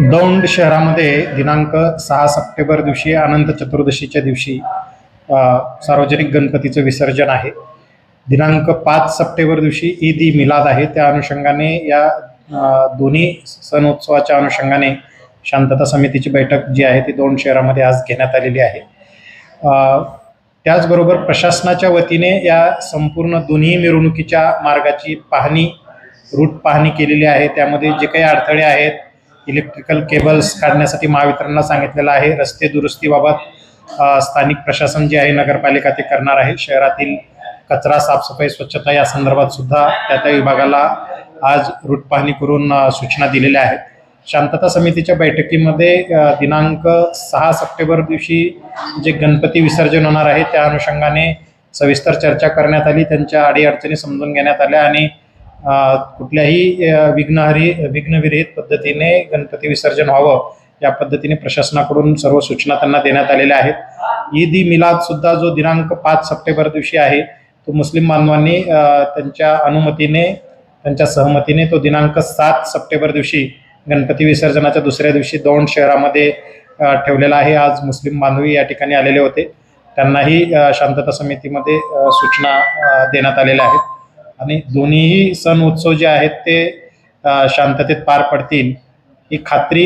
दौंड शहरामध्ये दिनांक सहा सप्टेंबर दिवशी अनंत चतुर्दशीच्या दिवशी सार्वजनिक गणपतीचं विसर्जन आहे. दिनांक पाच सप्टेंबर दिवशी ईद ई मिलाद आहे. त्या अनुषंगाने या दोन्ही सण उत्सवाच्या अनुषंगाने शांतता समितीची बैठक जी आहे ती दोन शहरामध्ये आज घेण्यात आलेली आहे. त्याचबरोबर प्रशासनाच्या वतीने या संपूर्ण दोन्ही मिरवणुकीच्या मार्गाची पाहणी रूट पाहणी केलेली आहे. त्यामध्ये जे काही अडथळे आहेत इलेक्ट्रिकल केबल्स काढण्यासाठी महावितरणला सांगितलेलं आहे. रस्ते दुरुस्तीबाबत स्थानिक प्रशासन जे आहे नगरपालिका ते करणार आहे. शहरातील कचरा साफसफाई स्वच्छता या संदर्भात सुद्धा त्या त्या विभागाला आज रूट पाहणी करून सूचना दिलेल्या आहेत. शांतता समितीच्या बैठकीमध्ये दिनांक सहा सप्टेंबर दिवशी जे गणपती विसर्जन होणार आहे त्या अनुषंगाने सविस्तर चर्चा करण्यात आली. त्यांच्या अडीअडचणी समजून घेण्यात आल्या आणि कुठल्याही विघ्नहरी विघ्नविरहित पद्धतीने गणपती विसर्जन व्हावं या पद्धतीने प्रशासनाकडून सर्व सूचना त्यांना देण्यात आलेल्या आहेत. ईद ई मिलाद सुद्धा जो दिनांक पाच सप्टेंबर दिवशी आहे तो मुस्लिम बांधवांनी त्यांच्या अनुमतीने त्यांच्या सहमतीने तो दिनांक सात सप्टेंबर दिवशी गणपती विसर्जनाच्या दुसऱ्या दिवशी दौंड शहरामध्ये ठेवलेला आहे. आज मुस्लिम बांधवी या ठिकाणी आलेले होते. त्यांनाही शांतता समितीमध्ये सूचना देण्यात आलेल्या आहेत. आणि दोन्हीही सण उत्सव जे आहेत ते शांततेत पार पडतील. ही खात्री